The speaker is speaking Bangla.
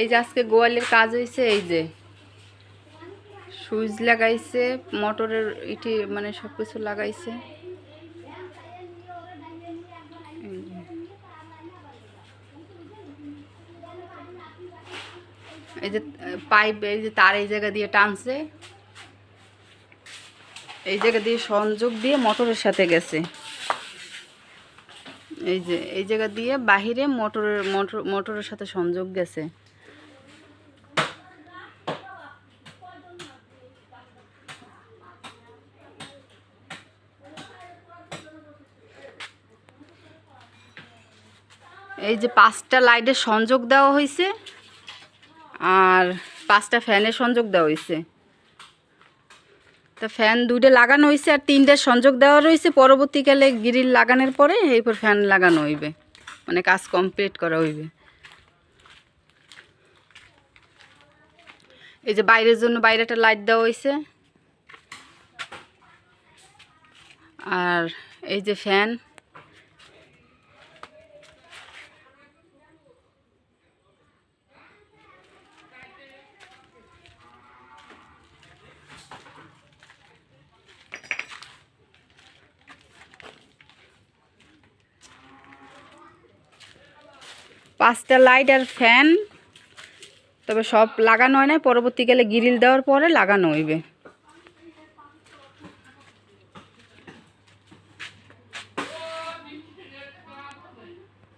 এই যে আজকে গোয়ালের কাজ হয়েছে এই যে সুইচ লাগাইছে, মোটরের ইটি মানে সব কিছু লাগাইছে। এই যে, পাইপ এই যে তার এই জায়গা দিয়ে টানছে। এই জায়গা দিয়ে সংযোগ দিয়ে মোটরের সাথে গেছে। এই যে, এই জায়গা দিয়ে বাহিরে মোটরের, মোটর, মোটরের সাথে সংযোগ গেছে। এই যে পাঁচটা লাইটের সংযোগ দেওয়া হয়েছে। আর পাঁচটা ফ্যানের সংযোগ দেওয়া হয়েছে তা ফ্যান দুইটা লাগানো হয়েছে আর তিনটার সংযোগ দেওয়া রয়েছে পরবর্তীকালে গ্রিল লাগানোর পরে এরপর ফ্যান লাগানো হইবে। মানে কাজ কমপ্লিট করা হইবে। এই যে বাইরের জন্য বাইরে একটা লাইট দেওয়া হয়েছে আর এই যে ফ্যান পাঁচটা লাইট আর ফ্যান তবে সব লাগানো হয় না পরবর্তীকালে গ্রিল দেওয়ার পরে লাগানো হইবে।